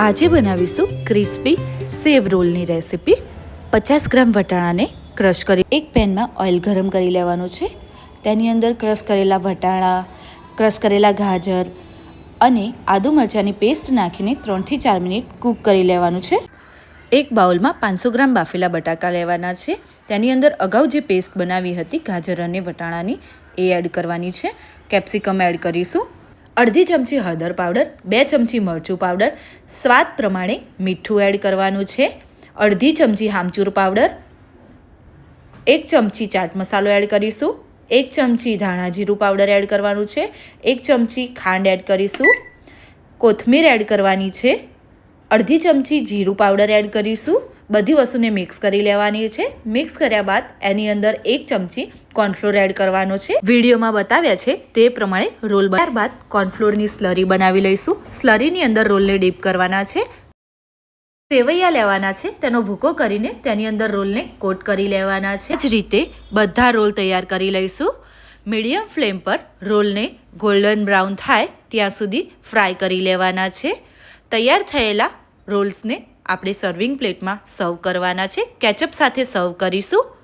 આજે બનાવીશું ક્રિસ્પી સેવ રોલની રેસિપી. પચાસ ગ્રામ વટાણાને ક્રશ કરી એક પેનમાં ઓઇલ ગરમ કરી લેવાનું છે. તેની અંદર ક્રશ કરેલા વટાણા, ક્રશ કરેલા ગાજર અને આદુ મરચાંની પેસ્ટ નાખીને ત્રણથી ચાર મિનિટ કૂક કરી લેવાનું છે. એક બાઉલમાં પાંચસો ગ્રામ બાફેલા બટાકા લેવાના છે. તેની અંદર અગાઉ જે પેસ્ટ બનાવી હતી ગાજર અને વટાણાની, એ એડ કરવાની છે. કેપ્સિકમ એડ કરીશું. અડધી ચમચી હળદર પાવડર, બે ચમચી મરચું પાવડર, સ્વાદ પ્રમાણે મીઠું એડ કરવાનું છે. અડધી ચમચી આમચૂર પાવડર, એક ચમચી ચાટ મસાલો એડ કરીશું, એક ચમચી ધાણા જીરું પાવડર એડ કરવાનું છે, એક ચમચી ખાંડ એડ કરીશું, કોથમીર એડ કરવાની છે, અડધી ચમચી જીરું પાવડર એડ કરીશું બધી વસ્તુને મિક્સ કરી લેવાની છે. મિક્સ કર્યા બાદ એની અંદર એક ચમચી કોર્નફ્લોર એડ કરવાનો છે. વિડીયોમાં બતાવ્યા છે તે પ્રમાણે રોલ ત્યારબાદ કોર્નફ્લોરની સ્લરી બનાવી લઈશું. સ્લરીની અંદર રોલને ડીપ કરવાના છે. સેવૈયા લેવાના છે. તેનો ભૂકો કરીને તેની અંદર રોલને કોટ કરી લેવાના છે. જ રીતે બધા રોલ તૈયાર કરી લઈશું. મીડિયમ ફ્લેમ પર રોલને ગોલ્ડન બ્રાઉન થાય ત્યાં સુધી ફ્રાય કરી લેવાના છે. તૈયાર થયેલા રોલ્સને આપણે સર્વિંગ પ્લેટમાં સર્વ કરવાના છે. કેચઅપ સાથે સર્વ કરીશું.